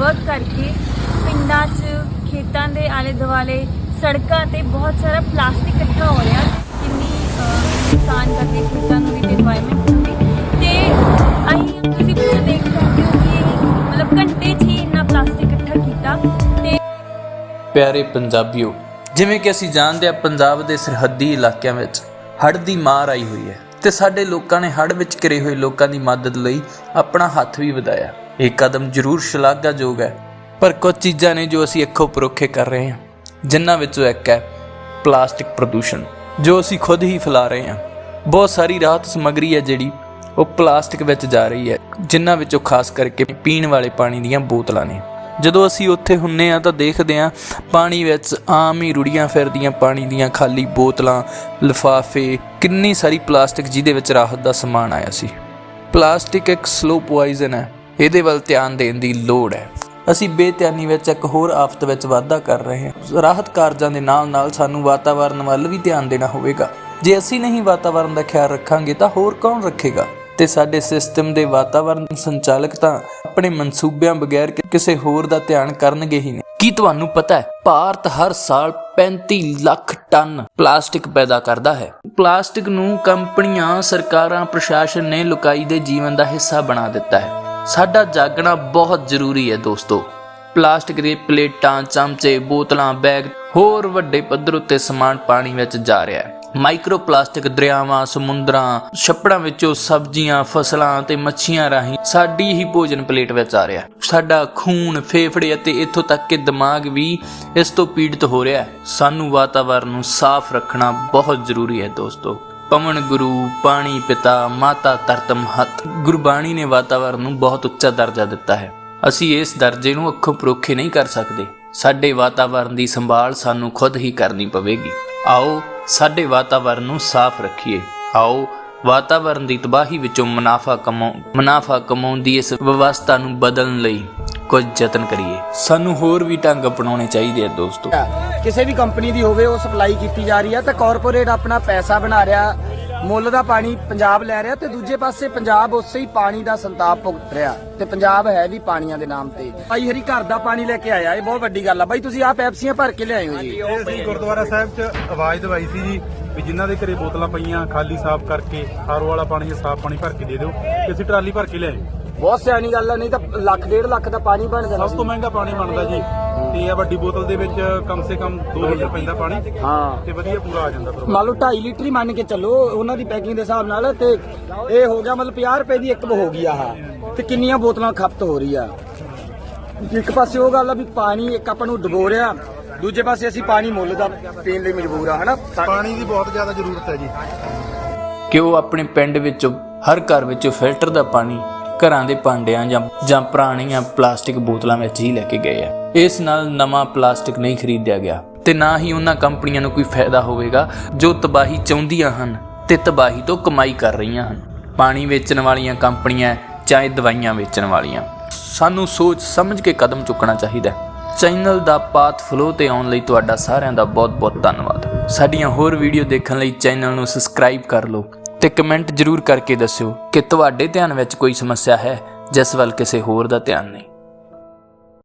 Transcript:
Work ਕਰਕੇ ਪਿੰਡਾਂ 'ਚ, ਖੇਤਾਂ ਦੇ ਆਲੇ ਦੁਆਲੇ ਸੜਕਾਂ ਤੇ ਬਹੁਤ ਸਾਰਾ ਪਲਾਸਟਿਕ ਇਕੱਠਾ ਹੋ ਰਿਹਾ, ਕਿੰਨੀ ਨੁਕਸਾਨ ਕਰਦੇ ਖੇਤਾਂ ਨੂੰ ਵੀ ਤੇ এনवायरमेंट ਨੂੰ ਵੀ। ਤੇ ਅਸੀਂ ਤੁਸੀਂ ਪਿੱਛੇ ਦੇਖ ਸਕਦੇ ਹੋ ਕਿ ਮਤਲਬ ਘੰਟੇ 'ਚ ਇੰਨਾ ਪਲਾਸਟਿਕ ਇਕੱਠਾ ਕੀਤਾ ਤੇ ਪਿਆਰੇ ਪੰਜਾਬੀਓ, ਜਿਵੇਂ ਕਿ ਅਸੀਂ ਜਾਣਦੇ ਆ ਪੰਜਾਬ ਦੇ ਸਰਹੱਦੀ ਇਲਾਕਿਆਂ ਵਿੱਚ ਹੜ ਦੀ ਮਾਰ ਆਈ ਹੋਈ ਹੈ। ਤੇ ਸਾਡੇ ਲੋਕਾਂ ਨੇ ਹੜ੍ਹ ਵਿੱਚ ਘਿਰੇ ਹੋਏ ਲੋਕਾਂ ਦੀ ਮਦਦ ਲਈ ਆਪਣਾ ਹੱਥ ਵੀ ਵਧਾਇਆ। ਇਹ ਕਦਮ ਜ਼ਰੂਰ ਸ਼ਲਾਘਾਯੋਗ ਹੈ। ਪਰ ਕੁਝ ਚੀਜ਼ਾਂ ਨੇ ਜੋ ਅਸੀਂ ਅੱਖੋਂ ਪਰੋਖੇ ਕਰ ਰਹੇ ਹਾਂ। ਜਿਨ੍ਹਾਂ ਵਿੱਚੋਂ ਇੱਕ ਹੈ ਪਲਾਸਟਿਕ ਪ੍ਰਦੂਸ਼ਣ, ਜੋ ਅਸੀਂ ਖੁਦ ਹੀ ਫੈਲਾ ਰਹੇ ਹਾਂ। ਬਹੁਤ ਸਾਰੀ ਰਾਹਤ ਸਮੱਗਰੀ ਹੈ ਜਿਹੜੀ ਉਹ ਪਲਾਸਟਿਕ ਵਿੱਚ ਜਾ ਰਹੀ ਹੈ, ਜਿਨ੍ਹਾਂ ਵਿੱਚੋਂ ਖਾਸ ਕਰਕੇ ਪੀਣ ਵਾਲੇ ਪਾਣੀ ਦੀਆਂ ਬੋਤਲਾਂ ਨੇ। ਜਦੋਂ ਅਸੀਂ ਉੱਥੇ ਹੁੰਨੇ ਆ ਤਾਂ ਦੇਖਦੇ ਆ ਪਾਣੀ ਵਿੱਚ ਆਮ ਹੀ ਰੁੜੀਆਂ ਫਿਰਦੀਆਂ ਪਾਣੀ ਦੀਆਂ ਖਾਲੀ ਬੋਤਲਾਂ, ਲਿਫਾਫੇ, ਕਿੰਨੀ ਸਾਰੀ ਪਲਾਸਟਿਕ ਜਿਹਦੇ ਵਿੱਚ ਰਾਹਤ ਦਾ ਸਮਾਨ ਆਇਆ ਸੀ। ਪਲਾਸਟਿਕ ਇੱਕ ਸਲੋ ਪੋਇਜ਼ਨ ਹੈ, ਇਹਦੇ ਵੱਲ ਧਿਆਨ ਦੇਣ ਦੀ ਲੋੜ ਹੈ। ਅਸੀਂ ਬੇਧਿਆਨੀ ਵਿੱਚ ਇੱਕ ਹੋਰ ਆਫਤ ਵਿੱਚ ਵਾਧਾ ਕਰ ਰਹੇ ਹਾਂ। ਰਾਹਤ ਕਾਰਜਾਂ ਦੇ ਨਾਲ ਨਾਲ ਸਾਨੂੰ ਵਾਤਾਵਰਣ ਵੱਲ ਵੀ ਧਿਆਨ ਦੇਣਾ ਹੋਵੇਗਾ। ਜੇ ਅਸੀਂ ਨਹੀਂ ਵਾਤਾਵਰਣ ਦਾ ਖਿਆਲ ਰੱਖਾਂਗੇ ਤਾਂ ਹੋਰ ਕੌਣ ਰੱਖੇਗਾ? ਤੇ ਸਾਡੇ ਸਿਸਟਮ ਦੇ ਵਾਤਾਵਰਣ ਸੰਚਾਲਕ ਤਾਂ ਆਪਣੇ ਮਨਸੂਬਿਆਂ ਬਗੈਰ ਕਿਸੇ ਹੋਰ ਦਾ ਧਿਆਨ ਕਰਨਗੇ ਹੀ ਨਹੀਂ। ਕੀ ਤੁਹਾਨੂੰ ਪਤਾ ਹੈ, ਭਾਰਤ ਹਰ ਸਾਲ 35 ਲੱਖ ਟਨ ਪਲਾਸਟਿਕ ਪੈਦਾ ਕਰਦਾ ਹੈ। ਪਲਾਸਟਿਕ ਨੂੰ ਕੰਪਨੀਆਂ, ਸਰਕਾਰਾਂ, ਪ੍ਰਸ਼ਾਸਨ ਨੇ ਲੁਕਾਈ ਦੇ ਜੀਵਨ ਦਾ ਹਿੱਸਾ ਬਣਾ ਦਿੱਤਾ ਹੈ। ਸਾਡਾ ਜਾਗਣਾ ਬਹੁਤ ਜ਼ਰੂਰੀ ਹੈ ਦੋਸਤੋ। ਪਲਾਸਟਿਕ ਦੇ ਪਲੇਟਾਂ, ਚਮਚੇ, ਬੋਤਲਾਂ, ਬੈਗ ਹੋਰ ਵੱਡੇ ਪੱਧਰ ਉੱਤੇ ਸਮਾਨ ਪਾਣੀ ਵਿੱਚ ਜਾ ਰਿਹਾ ਹੈ। ਮਾਈਕਰੋ ਪਲਾਸਟਿਕ ਦਰਿਆਵਾਂ, ਸਮੁੰਦਰਾਂ, ਛੱਪੜਾਂ ਵਿੱਚੋਂ ਸਬਜ਼ੀਆਂ, ਫਸਲਾਂ ਤੇ ਮੱਛੀਆਂ ਰਾਹੀਂ ਸਾਡੀ ਹੀ ਭੋਜਨ ਪਲੇਟ ਵਿੱਚ ਆ ਰਿਹਾ। ਸਾਡਾ ਖੂਨ, ਫੇਫੜੇ ਅਤੇ ਇੱਥੋਂ ਤੱਕ ਕਿ ਦਿਮਾਗ ਵੀ ਇਸ ਤੋਂ ਪੀੜਤ ਹੋ ਰਿਹਾ ਹੈ। ਸਾਨੂੰ ਵਾਤਾਵਰਣ ਨੂੰ ਸਾਫ਼ ਰੱਖਣਾ ਬਹੁਤ ਜ਼ਰੂਰੀ ਹੈ ਦੋਸਤੋ। ਪਵਨ ਗੁਰੂ, ਪਾਣੀ ਪਿਤਾ, ਮਾਤਾ ਧਰਤ ਮਹਤ ਗੁਰਬਾਣੀ ਨੇ ਵਾਤਾਵਰਣ ਨੂੰ ਬਹੁਤ ਉੱਚਾ ਦਰਜਾ ਦਿੱਤਾ ਹੈ। ਅਸੀਂ ਇਸ ਦਰਜੇ ਨੂੰ ਅੱਖੋਂ ਪਰੋਖੇ ਨਹੀਂ ਕਰ ਸਕਦੇ। ਸਾਡੇ ਵਾਤਾਵਰਣ ਦੀ ਸੰਭਾਲ ਸਾਨੂੰ ਖੁਦ ਹੀ ਕਰਨੀ ਪਵੇਗੀ। ਆਓ ਸਾਡੇ ਵਾਤਾਵਰਣ ਨੂੰ ਸਾਫ਼ ਰੱਖੀਏ। ਆਓ ਵਾਤਾਵਰਣ ਦੀ ਤਬਾਹੀ ਵਿੱਚੋਂ ਮੁਨਾਫਾ ਕਮਾਉ, ਮੁਨਾਫਾ ਕਮਾਉਣ ਦੀ ਇਸ ਵਿਵਸਥਾ ਨੂੰ ਬਦਲਣ ਲਈ ਕੁਝ ਯਤਨ ਕਰੀਏ। ਸਾਨੂੰ ਹੋਰ ਵੀ ਢੰਗ ਅਪਣਾਉਣੇ ਚਾਹੀਦੇ ਆ ਦੋਸਤੋ। ਕਿਸੇ ਵੀ ਕੰਪਨੀ ਦੀ ਹੋਵੇ, ਉਹ ਸਪਲਾਈ ਕੀਤੀ ਜਾ ਰਹੀ ਹੈ ਤਾਂ ਕਾਰਪੋਰੇਟ ਆਪਣਾ ਪੈਸਾ ਬਣਾ ਰਿਹਾ ਮੁੱਲ ਦਾ ਪਾਣੀ ਪੰਜਾਬ ਲੈ ਰਿਹਾ ਤੇ ਦੂਜੇ ਪਾਸੇ ਪੰਜਾਬ ਉਸੇ ਹੀ ਪਾਣੀ ਦਾ ਸੰਤਾਪ ਭੁਗਤ ਰਿਹਾ ਤੇ ਪੰਜਾਬ ਹੈ ਵੀ ਪਾਣੀਆਂ ਦੇ ਨਾਮ ਤੇ। ਭਾਈ ਹਰੀ ਘਰ ਦਾ ਪਾਣੀ ਲੈ ਕੇ ਆਇਆ ਇਹ ਬਹੁਤ ਵੱਡੀ ਗੱਲ ਆ। ਬਾਈ ਤੁਸੀਂ ਆਹ ਪੈਪਸੀਆਂ ਭਰ ਕੇ ਲਿਆਏ ਹੋ ਜੀ। ਇਹ ਅਸੀਂ ਗੁਰਦੁਆਰਾ ਸਾਹਿਬ 'ਚ ਆਵਾਜ਼ ਦਵਾਈ ਸੀ ਜੀ ਵੀ ਜਿਨ੍ਹਾਂ ਦੇ ਘਰੇ ਬੋਤਲਾਂ ਪਈਆਂ ਖਾਲੀ ਸਾਫ਼ ਕਰਕੇ ਆਰਓ ਵਾਲਾ ਪਾਣੀ ਜਾਂ ਸਾਫ਼ ਪਾਣੀ ਭਰ ਕੇ ਦੇ ਦਿਓ ਤੇ ਅਸੀਂ ਟਰਾਲੀ ਭਰ ਕੇ ਲਿਆਏ। ਬਹੁਤ ਸਿਆਣੀ ਗੱਲ ਆ ਨਹੀਂ ਤਾਂ ਲੱਖ ਡੇਢ ਲੱਖ ਦਾ ਪਾਣੀ ਬਣ ਜਾਣਾ ਸਭ ਤੋਂ ਮਹਿੰਗਾ ਪਾਣੀ ਬਣਦਾ ਜੀ। ਤੇ ਇਹ ਵੱਡੀ ਬੋਤਲ ਦੇ ਵਿੱਚ ਕਮ ਸੇ ਕਮ 2 ਲੀਟਰ ਪੈਂਦਾ ਪਾਣੀ ਹਾਂ। ਤੇ ਵਧੀਆ ਪੂਰਾ ਆ ਜਾਂਦਾ ਪ੍ਰੋਗਰਾਮ। ਮੰਨ ਲਓ 2.5 ਲੀਟਰ ਹੀ ਮੰਨ ਕੇ ਚੱਲੋ ਉਹਨਾਂ ਦੀ ਪੈਕਿੰਗ ਦੇ ਹਿਸਾਬ ਨਾਲ ਤੇ ਇਹ ਹੋ ਗਿਆ ਮਤਲਬ 50 ਰੁਪਏ ਦੀ ਇੱਕ ਹੋ ਗਈ ਆਹ। ਤੇ ਕਿੰਨੀਆਂ ਬੋਤਲਾਂ ਖਪਤ ਹੋ ਰਹੀ ਆ? ਇੱਕ ਪਾਸੇ ਉਹ ਗੱਲ ਆ ਵੀ ਪਾਣੀ ਇੱਕ ਆਪਾਂ ਨੂੰ ਡੁਬੋ ਰਿਹਾ ਦੂਜੇ ਪਾਸੇ ਅਸੀਂ ਪਾਣੀ ਮੁੱਲ ਦਾ ਪੀਣ ਲਈ ਮਜਬੂਰ ਆ ਹਨਾ? ਪਾਣੀ ਦੀ ਬਹੁਤ ਜ਼ਿਆਦਾ ਜ਼ਰੂਰਤ ਹੈ ਜੀ। ਕਿ ਉਹ ਆਪਣੇ ਪਿੰਡ ਵਿੱਚੋਂ ਹਰ ਘਰ ਵਿੱਚੋਂ ਫਿਲਟਰ ਦਾ ਪਾਣੀ ਘਰਾਂ ਦੇ ਭਾਂਡਿਆਂ ਜਾਂ ਜਾਂ ਪੁਰਾਣੀਆਂ ਪਲਾਸਟਿਕ ਬੋਤਲਾਂ ਵਿੱਚ ਹੀ ਲੈ ਕੇ ਗਏ ਆ। ਇਸ ਨਾਲ ਨਵਾਂ ਪਲਾਸਟਿਕ ਨਹੀਂ ਖਰੀਦਿਆ ਗਿਆ ਤੇ ਨਾ ਹੀ ਉਹਨਾਂ ਕੰਪਨੀਆਂ ਨੂੰ ਕੋਈ ਫਾਇਦਾ ਹੋਵੇਗਾ ਜੋ ਤਬਾਹੀ ਚਾਹੁੰਦੀਆਂ ਹਨ ਤੇ ਤਬਾਹੀ ਤੋਂ ਕਮਾਈ ਕਰ ਰਹੀਆਂ ਹਨ। ਪਾਣੀ ਵੇਚਣ ਵਾਲੀਆਂ ਕੰਪਨੀਆਂ ਚਾਹੇ ਦਵਾਈਆਂ ਵੇਚਣ ਵਾਲੀਆਂ। ਸਾਨੂੰ ਸੋਚ ਸਮਝ ਕੇ ਕਦਮ ਚੁੱਕਣਾ ਚਾਹੀਦਾ ਹੈ। ਚੈਨਲ ਦਾ ਪਾਥ ਫਲੋ ਤੇ ਆਉਣ ਲਈ ਤੁਹਾਡਾ ਸਾਰਿਆਂ ਦਾ ਬਹੁਤ-ਬਹੁਤ ਧੰਨਵਾਦ। ਸਾਡੀਆਂ ਹੋਰ ਵੀਡੀਓ ਦੇਖਣ ਲਈ ਚੈਨਲ ਨੂੰ ਸਬਸਕ੍ਰਾਈਬ ਕਰ ਲਓ। ਤੇ ਕਮੈਂਟ ਜ਼ਰੂਰ ਕਰਕੇ ਦੱਸਿਓ ਕਿ ਤੁਹਾਡੇ ਧਿਆਨ ਵਿੱਚ ਕੋਈ ਸਮੱਸਿਆ ਹੈ, ਜਿਸ ਵੱਲ ਕਿਸੇ ਹੋਰ ਦਾ ਧਿਆਨ ਨਹੀਂ।